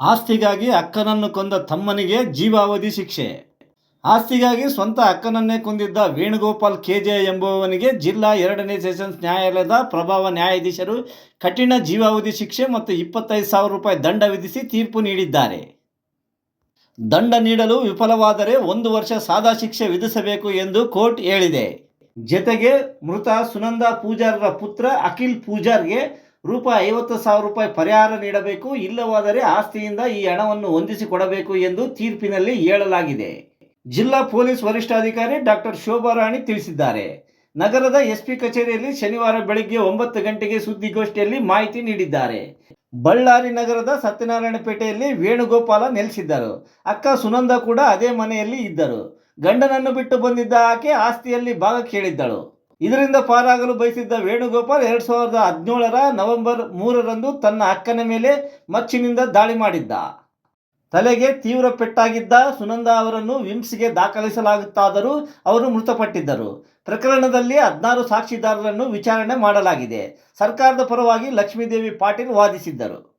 ಆಸ್ತಿಗಾಗಿ ಅಕ್ಕನನ್ನು ಕೊಂದ ತಮ್ಮನಿಗೆ ಜೀವಾವಧಿ ಶಿಕ್ಷೆ. ಆಸ್ತಿಗಾಗಿ ಸ್ವಂತ ಅಕ್ಕನನ್ನೇ ಕೊಂದಿದ್ದ ವೇಣುಗೋಪಾಲ್ ಕೆಜೆ ಎಂಬುವವನಿಗೆ ಜಿಲ್ಲಾ ಎರಡನೇ ಸೆಷನ್ಸ್ ನ್ಯಾಯಾಲಯದ ಪ್ರಭಾವ ನ್ಯಾಯಾಧೀಶರು ಕಠಿಣ ಜೀವಾವಧಿ ಶಿಕ್ಷೆ ಮತ್ತು ಇಪ್ಪತ್ತೈದು ಸಾವಿರ ರೂಪಾಯಿ ದಂಡ ವಿಧಿಸಿ ತೀರ್ಪು ನೀಡಿದ್ದಾರೆ. ದಂಡ ನೀಡಲು ವಿಫಲವಾದರೆ ಒಂದು ವರ್ಷ ಸಾದಾ ಶಿಕ್ಷೆ ವಿಧಿಸಬೇಕು ಎಂದು ಕೋರ್ಟ್ ಹೇಳಿದೆ. ಜತೆಗೆ ಮೃತ ಸುನಂದ ಪೂಜಾರರ ಪುತ್ರ ಅಖಿಲ್ ಪೂಜಾರ್ಗೆ ರೂಪಾಯಿ ಐವತ್ತು ಸಾವಿರ ರೂಪಾಯಿ ಪರಿಹಾರ ನೀಡಬೇಕು, ಇಲ್ಲವಾದರೆ ಆಸ್ತಿಯಿಂದ ಈ ಹಣವನ್ನು ಹೊಂದಿಸಿ ಕೊಡಬೇಕು ಎಂದು ತೀರ್ಪಿನಲ್ಲಿ ಹೇಳಲಾಗಿದೆ. ಜಿಲ್ಲಾ ಪೊಲೀಸ್ ವರಿಷ್ಠಾಧಿಕಾರಿ ಡಾಕ್ಟರ್ ಶೋಭಾರಾಣಿ ತಿಳಿಸಿದ್ದಾರೆ. ನಗರದ ಎಸ್ಪಿ ಕಚೇರಿಯಲ್ಲಿ ಶನಿವಾರ ಬೆಳಗ್ಗೆ ಒಂಬತ್ತು ಗಂಟೆಗೆ ಸುದ್ದಿಗೋಷ್ಠಿಯಲ್ಲಿ ಮಾಹಿತಿ ನೀಡಿದ್ದಾರೆ. ಬಳ್ಳಾರಿ ನಗರದ ಸತ್ಯನಾರಾಯಣಪೇಟೆಯಲ್ಲಿ ವೇಣುಗೋಪಾಲ ನೆಲೆಸಿದ್ದರು. ಅಕ್ಕ ಸುನಂದ ಕೂಡ ಅದೇ ಮನೆಯಲ್ಲಿ ಇದ್ದರು. ಗಂಡನನ್ನು ಬಿಟ್ಟು ಬಂದಿದ್ದ ಆಕೆ ಆಸ್ತಿಯಲ್ಲಿ ಭಾಗ ಕೇಳಿದ್ದಳು ಇದರಿಂದ ಪಾರಾಗಲು ಬಯಸಿದ್ದ ವೇಣುಗೋಪಾಲ್ ಎರಡ್ ಸಾವಿರದ ಹದಿನೇಳರ ನವೆಂಬರ್ ಮೂರರಂದು ತನ್ನ ಅಕ್ಕನ ಮೇಲೆ ಮಚ್ಚಿನಿಂದ ದಾಳಿ ಮಾಡಿದ್ದ. ತಲೆಗೆ ತೀವ್ರ ಪೆಟ್ಟಾಗಿದ್ದ ಸುನಂದ ಅವರನ್ನು ವಿಮ್ಸ್ಗೆ ದಾಖಲಿಸಲಾಗುತ್ತಾದರೂ ಅವರು ಮೃತಪಟ್ಟಿದ್ದರು. ಪ್ರಕರಣದಲ್ಲಿ ಹದಿನಾರು ಸಾಕ್ಷಿದಾರರನ್ನು ವಿಚಾರಣೆ ಮಾಡಲಾಗಿದೆ. ಸರ್ಕಾರದ ಪರವಾಗಿ ಲಕ್ಷ್ಮೀದೇವಿ ಪಾಟೀಲ್ ವಾದಿಸಿದ್ದರು.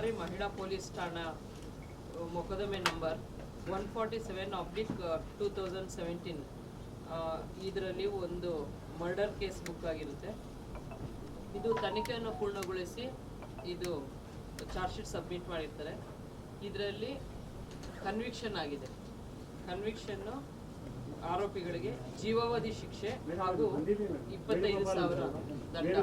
ಮಹಿಳಾ ಪೊಲೀಸ್ ಠಾಣಾ ಅಹ್, ಮೊಕದ್ದಮೆ ನಂಬರ್ ಒನ್ ಫಾರ್ಟಿ ಇದರಲ್ಲಿ ಒಂದು ಮರ್ಡರ್ ಕೇಸ್ ಬುಕ್ ಆಗಿರುತ್ತೆ. ಇದು ತನಿಖೆಯನ್ನು ಪೂರ್ಣಗೊಳಿಸಿ ಇದು ಚಾರ್ಜ್ ಶೀಟ್ ಸಬ್ಮಿಟ್ ಮಾಡಿರ್ತಾರೆ. ಇದರಲ್ಲಿ ಕನ್ವಿಕ್ಷನ್ ಆಗಿದೆ. ಕನ್ವಿಕ್ಷನ್ನು ಆರೋಪಿಗಳಿಗೆ ಜೀವಾವಧಿ ಶಿಕ್ಷೆ ಹಾಗೂ ಇಪ್ಪತ್ತೈದು ಸಾವಿರ ದಂಡ.